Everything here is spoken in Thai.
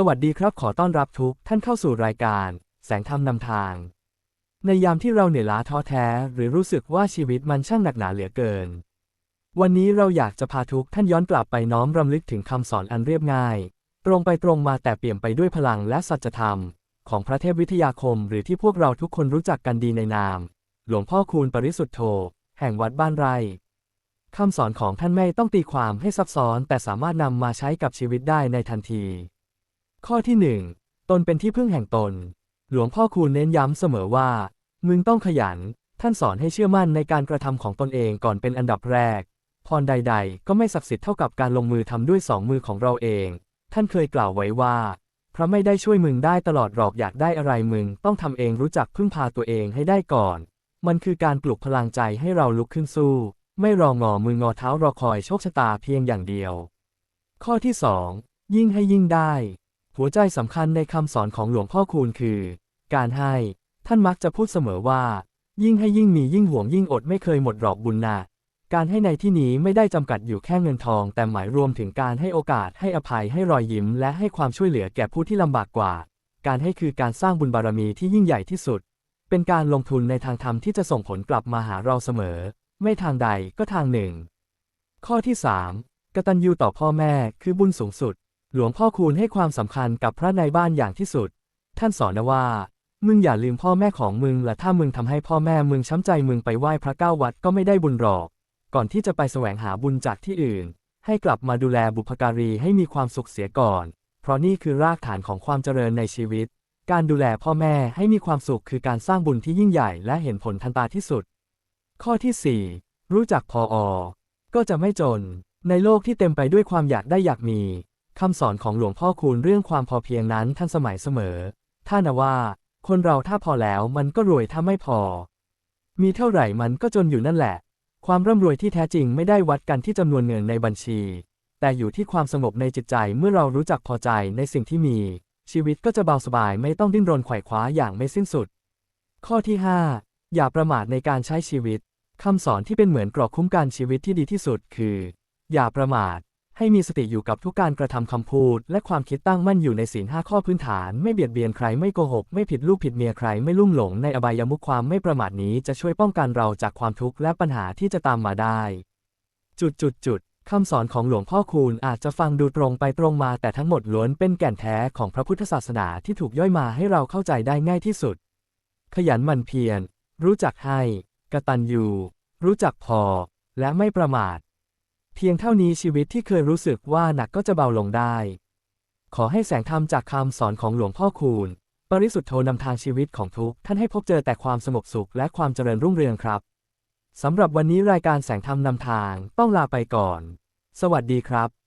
สวัสดีครับขอต้อนรับทุกท่านเข้าสู่รายการ แสงธรรมนำทาง ในยามที่เราเหนื่อยล้าท้อแท้ หรือรู้สึกว่าชีวิตมันช่างหนักหนาเหลือเกิน วันนี้เราอยากจะพาทุกท่านย้อนกลับไปน้อมรำลึกถึงคำสอนอันเรียบง่าย ตรงไปตรงมาแต่เปี่ยมไปด้วยพลังและสัจธรรม ของพระเทพวิทยาคม หรือที่พวกเราทุกคนรู้จักกันดีในนาม หลวงพ่อคูณปริสุทธโธ แห่งวัดบ้านไร่คำสอนของท่านไม่ต้องตีความให้ซับซ้อน แต่สามารถนำมาใช้กับชีวิตได้ในทันที ข้อที่หนึ่งตนเป็นที่พึ่งแห่งตน หลวงพ่อคูณเน้นย้ำเสมอว่า มึงต้องขยัน ท่านสอนให้เชื่อมั่นในการกระทำของตนเองก่อนเป็นอันดับแรก พรใด ๆ ก็ไม่ศักดิ์สิทธิ์เท่ากับการลงมือทำด้วยสองมือของเราเอง ท่านเคยกล่าวไว้ว่าพระไม่ได้ช่วยมึงได้ตลอดหรอกอยากได้อะไรมึง ต้องทำเองรู้จักพึ่งพาตัวเองให้ได้ก่อน มันคือการปลุกพลังใจให้เราลุกขึ้นสู้ ไม่รองอมืองอเท้ารอคอยโชคชะตาเพียงอย่างเดียว ข้อที่สองยิ่งให้ยิ่งได้ หัวใจสำคัญในคำสอนของหลวงพ่อคูณคือ การให้ ท่านมักจะพูดเสมอว่า ยิ่งให้ยิ่งมียิ่งห่วงยิ่งอดไม่เคยหมดหรอกบุญนาการให้ในที่นี้ไม่ได้จำกัดอยู่แค่เงินทอง แต่หมายรวมถึงการให้โอกาสให้อภัยให้รอยยิ้ม และให้ความช่วยเหลือแก่ผู้ที่ลำบากกว่า การให้คือการสร้างบุญบารมีที่ยิ่งใหญ่ที่สุด เป็นการลงทุนในทางธรรมที่จะส่งผลกลับมาหาเราเสมอ ไม่ทางใดก็ทางหนึ่ง ข้อที่ 3. กตัญญูต่อพ่อแม่คือบุญสูงสุด หลวงพ่อคูณให้ความสำคัญกับพระในบ้านอย่างที่สุด ท่านสอนนะว่า มึงอย่าลืมพ่อแม่ของมึงและถ้ามึงทำให้พ่อแม่มึงช้ำใจมึงไปไหว้พระเก้าวัดก็ไม่ได้บุญหรอก ก่อนที่จะไปแสวงหาบุญจากที่อื่น ให้กลับมาดูแลบุพการีให้มีความสุขเสียก่อน เพราะนี่คือรากฐานของความเจริญในชีวิต การดูแลพ่อแม่ให้มีความสุขคือการสร้างบุญที่ยิ่งใหญ่และเห็นผลทันตาที่สุด ข้อที่ 4 รู้จักพออ ก็จะไม่จน ในโลกที่เต็มไปด้วยความอยากได้อยากมี คำสอนของหลวงพ่อคูณเรื่องความพอเพียงนั้นท่านสมัยเสมอ ท่านว่า คนเราถ้าพอแล้วมันก็รวยถ้าไม่พอ มีเท่าไหร่มันก็จนอยู่นั่นแหละ ความร่ำรวยที่แท้จริงไม่ได้วัดกันที่จำนวนเงินในบัญชี แต่อยู่ที่ความสงบในจิตใจเมื่อเรารู้จักพอใจในสิ่งที่มี ชีวิตก็จะเบาสบายไม่ต้องดิ้นรนไขว่คว้าอย่างไม่สิ้นสุด ข้อที่ 5 อย่าประมาทในการใช้ชีวิตคำสอนที่เป็นเหมือนกรอกคุ้มกันชีวิตที่ดีที่สุดคือ อย่าประมาท ให้มีสติอยู่กับทุกการกระทำคำพูด และความคิดตั้งมั่นอยู่ในศีลห้าข้อพื้นฐาน ไม่เบียดเบียนใครไม่โกหก ไม่ผิดลูกผิดเมียใครไม่ลุ่มหลงในอบายามุขความไม่ประมาทนี้จะช่วยป้องกันเราจากความทุกข์และปัญหาที่จะตามมาได้ จุดจุดจุดคำสอนของหลวงพ่อคูณอาจจะฟังดูตรงไปตรงมาแต่ทั้งหมดล้วนเป็นแก่นแท้ของพระพุทธศาสนาที่ถูกย่อยมาให้เราเข้าใจได้ง่ายที่สุด ขยันหมั่นเพียรรู้จักให้ กตัญญูรู้จักพอ และไม่ประมาท เพียงเท่านี้ชีวิตที่เคยรู้สึกว่าหนักก็จะเบาลงได้ ขอให้แสงธรรมจากคำสอนของหลวงพ่อคูณ ปริสุทธโธนำทางชีวิตของทุกท่านให้พบเจอแต่ความสงบสุขและความเจริญรุ่งเรืองครับสำหรับวันนี้รายการแสงธรรมนำทางต้องลาไปก่อน สวัสดีครับ